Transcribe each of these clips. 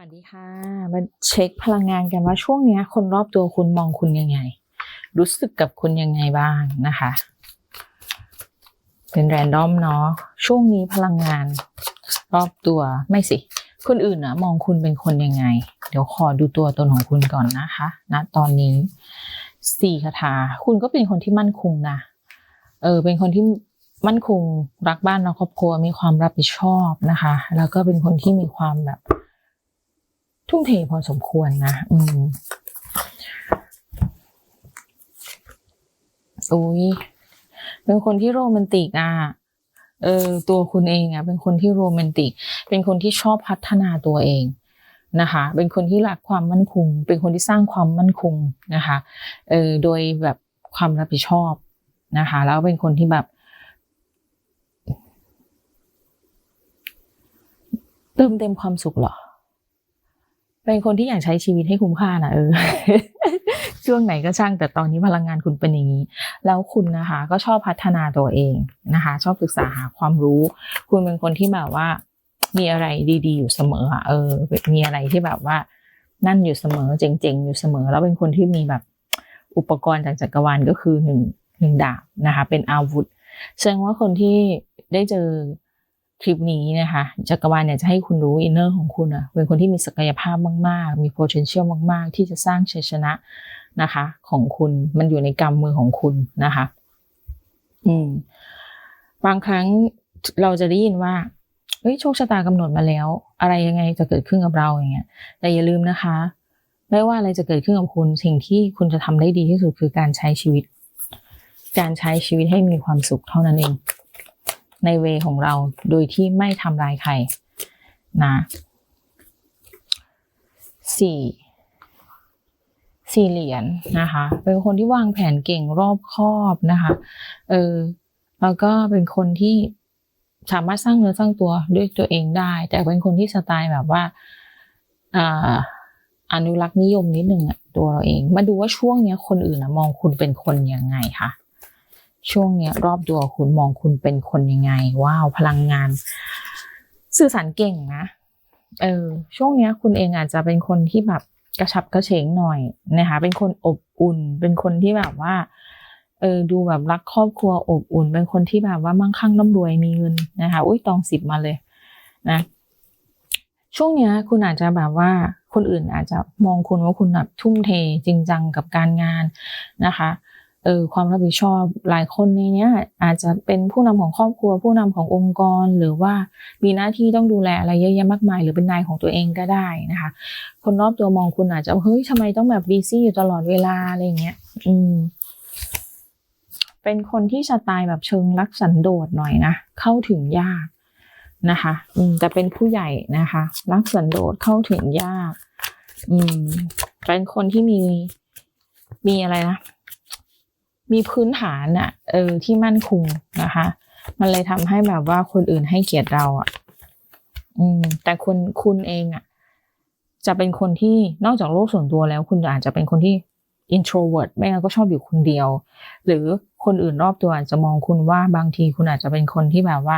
วัสดีค่ะ มาเช็คพลังงานกันว่าช่วงนี้คนรอบตัวคุณมองคุณยังไง รู้สึกกับคุณยังไงบ้างนะคะ เป็นแรนดอมเนาะช่วงนี้พลังงานรอบตัวไม่สิ คนอื่นนะมองคุณเป็นคนยังไง เดี๋ยวขอดูตัวตนของคุณก่อนนะคะณนะตอนนี้สี่คาถา คุณก็เป็นคนที่มั่นคงนะเออเป็นคนที่มั่นคงรักบ้านรักครอบครัวมีความรับผิดชอบนะคะ แล้วก็เป็นคนที่มีความแบบ ทุ่มเทพอสมควรนะ อืมอุ้ยเป็นคนที่โรแมนติกอะเออตัวคุณเองอะเป็นคนที่โรแมนติก เป็นคนที่ชอบพัฒนาตัวเองนะคะ เป็นคนที่รักความมั่นคง เป็นคนที่สร้างความมั่นคงนะคะเออโดยแบบความรับผิดชอบนะคะ แล้วเป็นคนที่แบบเติมเต็มความสุขเหรอ เป็นคนที่อยากใช้ชีวิตให้คุ้มค่านะเออ ช่วงไหนก็ช่างแต่ตอนนี้พลังงานคุณเป็นอย่างนี้ แล้วคุณนะคะ ก็ชอบพัฒนาตัวเองนะคะ ชอบศึกษาหาความรู้ คุณเป็นคนที่แบบว่า มีอะไรดี ๆ อยู่เสมอเออ มีอะไรที่แบบว่า นั่นอยู่เสมอเจ๋งๆอยู่เสมอ แล้วเป็นคนที่มีแบบอุปกรณ์จากจักรวาลก็คือหนึ่งหนึ่งดาบนะคะ เป็นอาวุธแสดงว่าคนที่ได้เจอ คลิปนี้นะคะจักรวาลเนี่ยจะให้คุณรู้อินเนอร์ของคุณอะเป็นคนที่มีศักยภาพมาก ๆ มี potential มาก ๆ ที่จะสร้างชัยชนะนะคะ ของคุณมันอยู่ในกำมือของคุณนะคะ อืม บางครั้งเราจะได้ยินว่าเฮ้ยโชคชะตากำหนดมาแล้ว อะไรยังไงจะเกิดขึ้นกับเราอย่างเงี้ย แต่อย่าลืมนะคะ ไม่ว่าอะไรจะเกิดขึ้นกับคุณสิ่งที่คุณจะทำได้ดีที่สุดคือการใช้ชีวิต การใช้ชีวิตให้มีความสุขเท่านั้นเอง ในเวของเราโดยที่ไม่ทำร้ายใครนะสี่สี่เหรียญนะคะ เป็นคนที่วางแผนเก่งรอบคอบนะคะ เออแล้วก็เป็นคนที่สามารถสร้างเนื้อสร้างตัวด้วยตัวเองได้ แต่เป็นคนที่สไตล์แบบว่าอ่าอนุรักษ์นิยมนิดนึงอะตัวเราเอง มาดูว่าช่วงเนี้ยคนอื่นนะมองคุณเป็นคนยังไงคะ ช่วงเนี้ยรอบตัวคุณมองคุณเป็นคนยังไง ว้าวพลังงาน สื่อสารเก่งนะ เออ ช่วงเนี้ยคุณเองอาจจะเป็นคนที่แบบกระฉับกระเฉงหน่อยนะคะ เป็นคนอบอุ่น เป็นคนที่แบบว่า เออดูแบบรักครอบครัวอบอุ่น เป็นคนที่แบบว่ามั่งคั่งร่ำรวยมีเงินนะคะ อุ้ยตองสิบมาเลยนะช่วงเนี้ยคุณอาจจะแบบว่าคนอื่นอาจจะมองคุณว่าคุณแบบทุ่มเทจริงจังกับการงานนะคะ เออความรับผิดชอบหลายคนในเนี้ยอาจจะเป็นผู้นำของครอบครัว ผู้นำขององค์กร หรือว่ามีหน้าที่ต้องดูแลอะไรเยอะแยะมากมาย หรือเป็นนายของตัวเองก็ได้นะคะ คนรอบตัวมองคุณอาจจะเฮ้ยทำไมต้องแบบบีซี่อยู่ตลอดเวลาอะไรเงี้ยอืมเป็นคนที่สไตล์แบบเชิงรักสันโดษหน่อยนะเข้าถึงยากนะคะอืมแต่เป็นผู้ใหญ่นะคะ รักสันโดษเข้าถึงยาก อืมเป็นคนที่มีมีอะไรนะ มีพื้นฐานอะเออที่มั่นคงนะคะ มันเลยทำให้แบบว่าคนอื่นให้เกียรติเราอะอืม แต่คุณคุณเองอะจะเป็นคนที่นอกจากโลกส่วนตัวแล้ว คุณอาจจะเป็นคนที่ introvert ไม่งั้นก็ชอบอยู่คนเดียว หรือคนอื่นรอบตัวอาจจะมองคุณว่าบางทีคุณอาจจะเป็นคนที่แบบว่า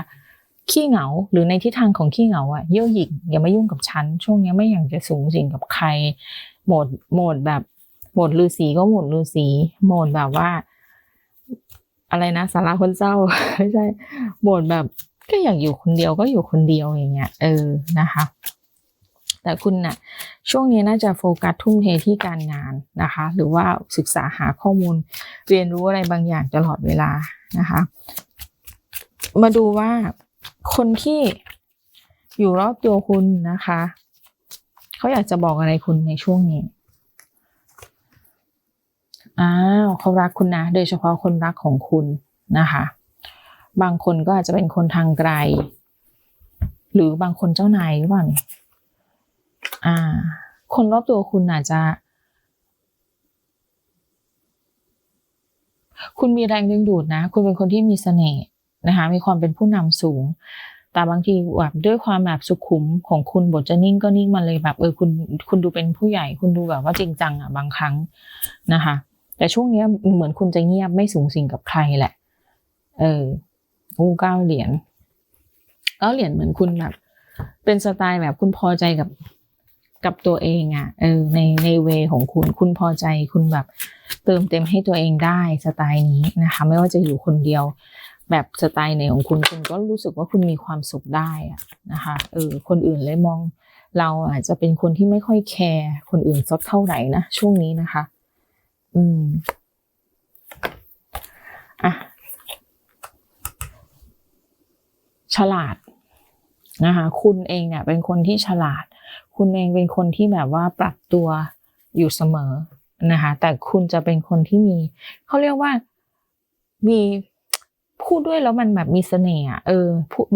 ขี้เหงา หรือในทิศทางของขี้เหงาอะเย่อหยิ่งอย่ามายุ่งกับฉัน ช่วงนี้ไม่อยากจะสูงสิงกับใครโหมดโหมดแบบโหมดลือสีก็โหมดลือสีโหมดแบบว่า อะไรนะสาราคนเศร้าไม่ใช่โหมดแบบก็อยากอยู่คนเดียวก็อยู่คนเดียวอย่างเงี้ย เออนะคะ แต่คุณน่ะช่วงนี้น่าจะโฟกัสทุ่มเทที่การงานนะคะ หรือว่าศึกษาหาข้อมูลเรียนรู้อะไรบางอย่างตลอดเวลานะคะ มาดูว่าคนที่อยู่รอบตัวคุณนะคะ เขาอยากจะบอกอะไรคุณในช่วงนี้ อ้าวเขารักคุณนะ โดยเฉพาะคนรักของคุณนะคะ บางคนก็อาจจะเป็นคนทางไกล หรือบางคนเจ้านายหรือเปล่าเนี่ยอ่า คนรอบตัวคุณอาจจะ คุณมีแรงดึงดูดนะ คุณเป็นคนที่มีเสน่ห์นะคะ มีความเป็นผู้นำสูง แต่บางทีแบบด้วยความแบบสุขุมของคุณบทจะนิ่งก็นิ่งมาเลยแบบเออคุณคุณดูเป็นผู้ใหญ่ คุณดูแบบว่าจริงจังอะบางครั้งนะคะ แต่ช่วงนี้เหมือนคุณจะเงียบไม่สูงสิงกับใครแหละ เอออู้เก้าเหรียญเก้าเหรียญเหมือนคุณแบบเป็นสไตล์แบบคุณพอใจกับกับตัวเองอะ่ะ เออ ในในเวของคุณ คุณพอใจคุณแบบ เติมเต็มให้ตัวเองได้สไตล์นี้นะคะ ไม่ว่าจะอยู่คนเดียว แบบสไตล์ไหนของคุณคุณก็รู้สึกว่าคุณมีความสุขได้อะนะคะ เออ คนอื่นเลยมอง เราอาจจะเป็นคนที่ไม่ค่อยแคร์คนอื่นสักเท่าไหร่นะช่วงนี้นะคะ อืม อะ ฉลาดนะคะ คุณเองเนี่ย เป็นคนที่ฉลาด คุณเองเป็นคนที่แบบว่าปรับตัวอยู่เสมอนะคะ แต่คุณจะเป็นคนที่มี เขาเรียกว่ามีพูดด้วยแล้วมันแบบมีเสน่ห์เออ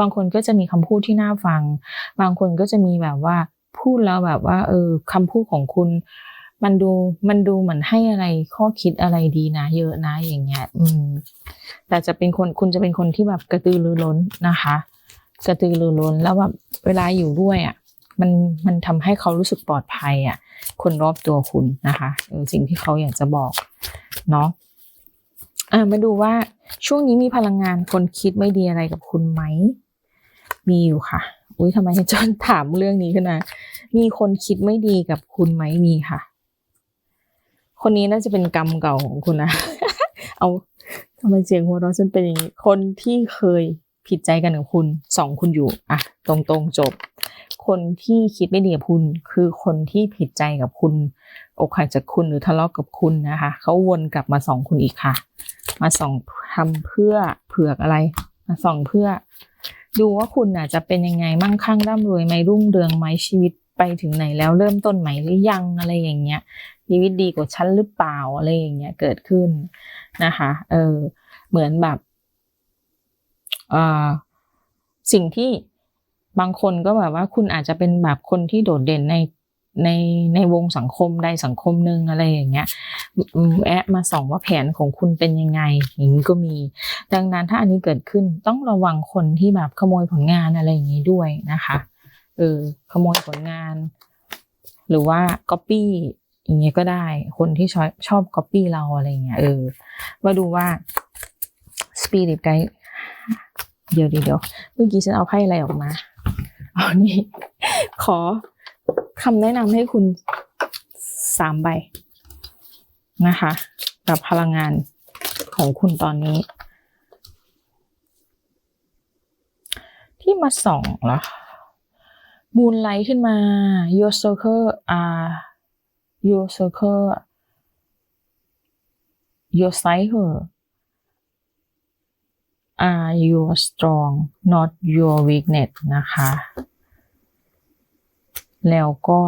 บางคนก็จะมีคำพูดที่น่าฟัง บางคนก็จะมีแบบว่าพูดแล้วแบบว่า เออคำพูดของคุณ มันดูมันดูเหมือนให้อะไรข้อคิดอะไรดีนะ เยอะนะอย่างเงี้ย อืม แต่จะเป็นคนคุณจะเป็นคนที่แบบกระตือรือร้นนะคะ กระตือรือร้นแล้วแบบเวลาอยู่ด้วยอะมันมันทำให้เขารู้สึกปลอดภัยอะ คนรอบตัวคุณนะคะสิ่งที่เขาอยากจะบอกเนาะอ่ามาดูว่าช่วงนี้มีพลังงานคนคิดไม่ดีอะไรกับคุณไหม มีอยู่ค่ะ อุ้ยทำไมจอนถามเรื่องนี้ขึ้นมามีคนคิดไม่ดีกับคุณไหมมีค่ะ คนนี้น่าจะเป็นกรรมเก่าของคุณนะ เอาทำไมเสียงหัวเราะฉันเป็นอย่างนี้ คนที่เคยผิดใจกันกับคุณสองคุณอยู่อะตรงๆจบ คนที่คิดไม่ดีกับคุณ คือคนที่ผิดใจกับคุณ อกหักจากคุณหรือทะเลาะกกับคุณนะคะเขาวนกลับมาส่องคุณอีกค่ะ มาส่องทำเพื่อเผือกอะไร มาส่องเพื่อ ดูว่าคุณน่ะจะเป็นยังไงมั่งคั่งร่ำรวยไหมรุ่งเรืองไหมชีวิต ไปถึงไหนแล้วเริ่มต้นใหม่หรือยังอะไรอย่างเงี้ยชีวิตดีกว่าฉันหรือเปล่าอะไรอย่างเงี้ยเกิดขึ้นนะคะ เออเหมือนแบบเอ่าสิ่งที่บางคนก็แบบว่าคุณอาจจะเป็นแบบคนที่โดดเด่นในในในวงสังคมใดสังคมหนึ่งอะไรอย่างเงี้ยแอะมาส่องว่าแผนของคุณเป็นยังไงอย่างนี้ก็มี ดังนั้นถ้าอันนี้เกิดขึ้นต้องระวังคนที่แบบขโมยผลงานอะไรอย่างนี้ด้วยนะคะ เออ ขโมยผลงาน หรือว่าก๊อปปี้อย่างเงี้ยก็ได้ คนที่ชอบชอบก๊อปปี้เราอะไรเงี้ยเออมาดูว่า Spirit Guide เดี๋ยวเดี๋ยวเมื่อกี้ฉันเอาไพ่อะไรออกมาเอานี่ ขอคำแนะนำให้คุณสามใบนะคะ กับพลังงานของคุณตอนนี้ ที่มาส่องเหรอ มูนไลท์ขึ้นมา your circle are your circle your cycle are your strong not your weakness นะคะ แล้วก็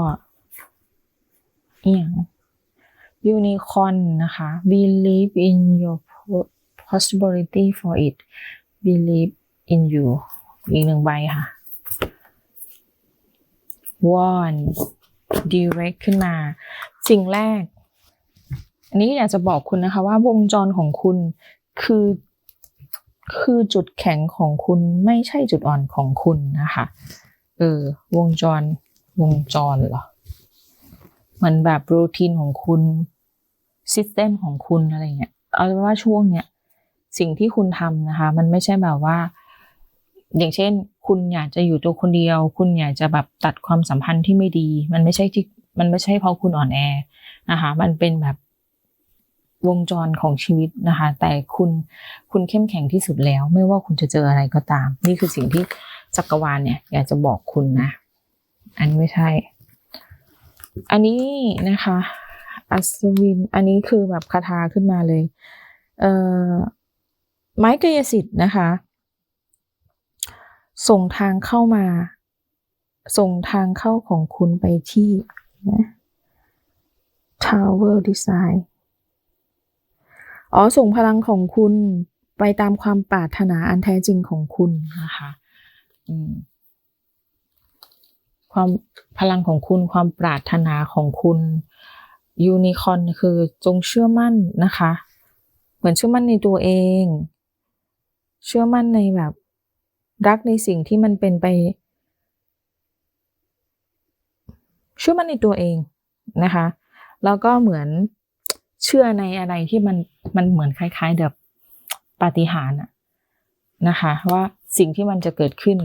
เอียง unicorn นะคะ believe in your possibility for it believe in you อีกหนึ่งใบค่ะ one direct ขึ้นมา สิ่งแรก อันนี้อยากจะบอกคุณนะคะว่าวงจรของคุณคือคือจุดแข็งของคุณไม่ใช่จุดอ่อนของคุณนะคะเออวงจรวงจรเหรอมันแบบรูทีนของคุณซิสเต็มของคุณอะไรเงี้ยเอาเป็นว่าช่วงเนี้ยสิ่งที่คุณทำนะคะ มันไม่ใช่แบบว่า อย่างเช่น คุณอยากจะอยู่ตัวคนเดียว คุณอยากจะแบบตัดความสัมพันธ์ที่ไม่ดี มันไม่ใช่ที่มันไม่ใช่เพราะคุณอ่อนแอนะคะ มันเป็นแบบวงจรของชีวิตนะคะ แต่คุณคุณเข้มแข็งที่สุดแล้ว ไม่ว่าคุณจะเจออะไรก็ตาม นี่คือสิ่งที่จักรวาลเนี่ย อยากจะบอกคุณนะ อันนี้ไม่ใช่ อันนี้นะคะ อัศวิน อันนี้คือแบบคาถาขึ้นมาเลย เอ่อไม้กายสิทธิ์นะคะ ส่งทางเข้ามา ส่งทางเข้าของคุณไปที่นะ Tower Design อ๋อ ส่งพลังของคุณไปตามความปรารถนาอันแท้จริงของคุณนะคะอืมความพลังของคุณความปรารถนาของคุณยูนิคอนคือจงเชื่อมั่นนะคะ เหมือนเชื่อมั่นในตัวเอง เชื่อมั่นในแบบ รักในสิ่งที่มันเป็นไปเชื่อมันในตัวเองนะคะ แล้วก็เหมือนเชื่อในอะไรที่มันมันเหมือนคล้ายๆแบบปาฏิหาริย์นะคะว่าสิ่งที่มันจะเกิดขึ้น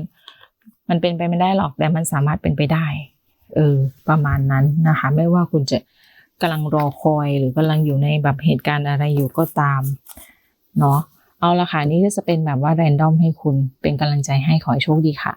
มันเป็นไปไม่ได้หรอกแต่มันสามารถเป็นไปได้ เออ ประมาณนั้นนะคะ ไม่ว่าคุณจะกำลังรอคอยหรือกำลังอยู่ในแบบเหตุการณ์อะไรอยู่ก็ตามเนาะ เอาละค่ะนี่ก็จะเป็นแบบว่าแรนดอมให้คุณเป็นกำลังใจให้ขอให้โชคดีค่ะ